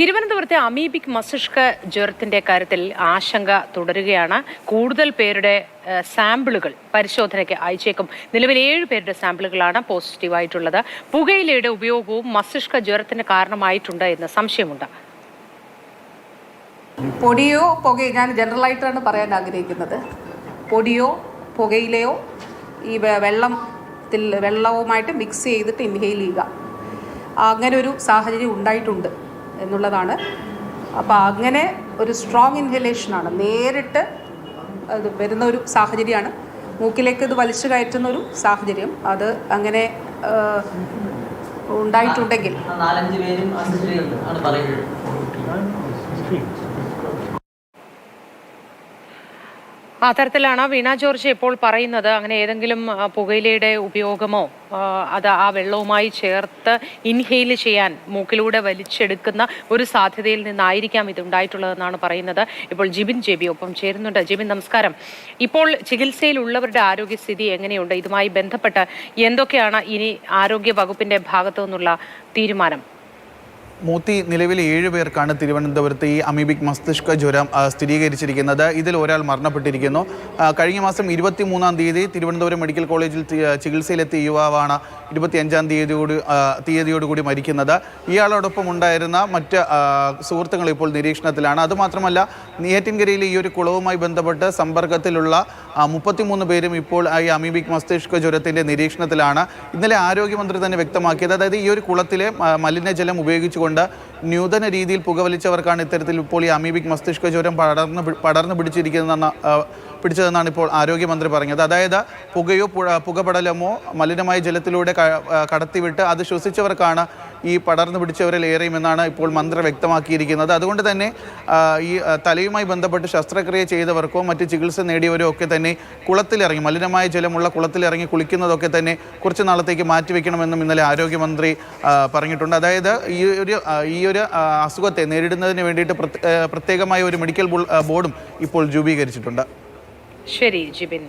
തിരുവനന്തപുരത്തെ അമീബിക് മസ്തിഷ്ക ജ്വരത്തിന്റെ കാര്യത്തിൽ ആശങ്ക തുടരുകയാണ്. കൂടുതൽ പേരുടെ സാമ്പിളുകൾ പരിശോധനയ്ക്ക് അയച്ചേക്കും. നിലവിൽ ഏഴ് പേരുടെ സാമ്പിളുകളാണ് പോസിറ്റീവായിട്ടുള്ളത് പുകയിലയുടെ ഉപയോഗവും മസ്തിഷ്ക ജ്വരത്തിന് കാരണമായിട്ടുണ്ട് എന്ന് സംശയമുണ്ട്. പൊടിയോ പുകയോ ഞാൻ ജനറലായിട്ടാണ് പറയാൻ ആഗ്രഹിക്കുന്നത്. പൊടിയോ പുകയിലയോ ഈ വെള്ളത്തിൽ വെള്ളവുമായിട്ട് മിക്സ് ചെയ്തിട്ട് ഇൻഹെയിൽ ചെയ്യുക. അങ്ങനെ ഒരു സാഹചര്യം ഉണ്ടായിട്ടുണ്ട്. എന്നുള്ളതാണ്. അപ്പോൾ അങ്ങനെ ഒരു സ്ട്രോങ് ഇൻഹലേഷനാണ് നേരിട്ട് അത് വരുന്ന ഒരു സാഹചര്യമാണ്. മൂക്കിലേക്ക് ഇത് വലിച്ചു കയറ്റുന്ന ഒരു സാഹചര്യം. അത് അങ്ങനെ ഉണ്ടായിട്ടുണ്ടെങ്കിൽ. നാലഞ്ച് പേരും അത്തരത്തിലാണ് വീണ ജോർജ് ഇപ്പോൾ പറയുന്നത്. അങ്ങനെ ഏതെങ്കിലും പുകയിലയുടെ ഉപയോഗമോ അത് ആ വെള്ളവുമായി ചേർത്ത് ഇൻഹെയിൽ ചെയ്യാൻ മൂക്കിലൂടെ വലിച്ചെടുക്കുന്ന ഒരു സാധ്യതയിൽ നിന്നായിരിക്കാം ഇതുണ്ടായിട്ടുള്ളതെന്നാണ് പറയുന്നത്. ഇപ്പോൾ ജിബിൻ ജെബി ഒപ്പം ചേരുന്നുണ്ട്. ജിബിൻ നമസ്കാരം. ഇപ്പോൾ ചികിത്സയിലുള്ളവരുടെ ആരോഗ്യസ്ഥിതി എങ്ങനെയുണ്ട്? ഇതുമായി ബന്ധപ്പെട്ട് എന്തൊക്കെയാണ് ഇനി ആരോഗ്യ വകുപ്പിന്റെ ഭാഗത്തു നിന്നുള്ള തീരുമാനം? മൂത്തി നിലവിൽ ഏഴ് പേർക്കാണ് തിരുവനന്തപുരത്ത് ഈ അമീബിക് മസ്തിഷ്ക ജ്വരം സ്ഥിരീകരിച്ചിരിക്കുന്നത്. ഇതിൽ ഒരാൾ മരണപ്പെട്ടിരിക്കുന്നു. കഴിഞ്ഞ മാസം ഇരുപത്തി മൂന്നാം തീയതി തിരുവനന്തപുരം മെഡിക്കൽ കോളേജിൽ ചികിത്സയിലെത്തിയ യുവാവാണ് ഇരുപത്തിയഞ്ചാം തീയതിയോട് തീയതിയോടുകൂടി മരിക്കുന്നത്. ഇയാളോടൊപ്പം ഉണ്ടായിരുന്ന മറ്റ് സുഹൃത്തുക്കൾ ഇപ്പോൾ നിരീക്ഷണത്തിലാണ്. അതുമാത്രമല്ല നെയ്യാറ്റിൻകരയിലെ ഈ ഒരു കുളവുമായി ബന്ധപ്പെട്ട് സമ്പർക്കത്തിലുള്ള മുപ്പത്തിമൂന്ന് പേരും ഇപ്പോൾ ഈ അമീബിക് മസ്തിഷ്ക ജ്വരത്തിന്റെ നിരീക്ഷണത്തിലാണ്. ഇന്നലെ ആരോഗ്യമന്ത്രി തന്നെ വ്യക്തമാക്കിയത്. അതായത് ഈ ഒരു കുളത്തിലെ മലിനജലം ഉപയോഗിച്ചുകൊണ്ട് നൂതന രീതിയിൽ പുകവലിച്ചവർക്കാണ് ഇത്തരത്തിൽ ഇപ്പോൾ ഈ അമീബിക് മസ്തിഷ്ക ജ്വരം പടർന്ന് പടർന്നു പിടിച്ചിരിക്കുന്നതെന്ന പിടിച്ചതെന്നാണ് ഇപ്പോൾ ആരോഗ്യമന്ത്രി പറഞ്ഞത് അതായത് പുകയോ പുകപടലമോ മലിനമായ ജലത്തിലൂടെ കടത്തിവിട്ട് അത് ശ്വസിച്ചവർക്കാണ് ഈ പടർന്നു പിടിച്ചവരിൽ ഏറെയുമെന്നാണ് ഇപ്പോൾ മന്ത്രി വ്യക്തമാക്കിയിരിക്കുന്നത്. അതുകൊണ്ട് തന്നെ ഈ തലയുമായി ബന്ധപ്പെട്ട് ശസ്ത്രക്രിയ ചെയ്തവർക്കോ മറ്റ് ചികിത്സ നേടിയവരോ ഒക്കെ തന്നെ കുളത്തിലിറങ്ങി മലിനമായ ജലമുള്ള കുളത്തിലിറങ്ങി കുളിക്കുന്നതൊക്കെ തന്നെ കുറച്ച് നാളത്തേക്ക് മാറ്റിവെക്കണമെന്നും ഇന്നലെ ആരോഗ്യമന്ത്രി പറഞ്ഞിട്ടുണ്ട്. അതായത് ഈ ഒരു ഈ ഒരു അസുഖത്തെ നേരിടുന്നതിന് വേണ്ടിയിട്ട് പ്രത്യേക- പ്രത്യേകമായ ഒരു മെഡിക്കൽ ബോർഡും ഇപ്പോൾ രൂപീകരിച്ചിട്ടുണ്ട്. ശരി ജിബിൻ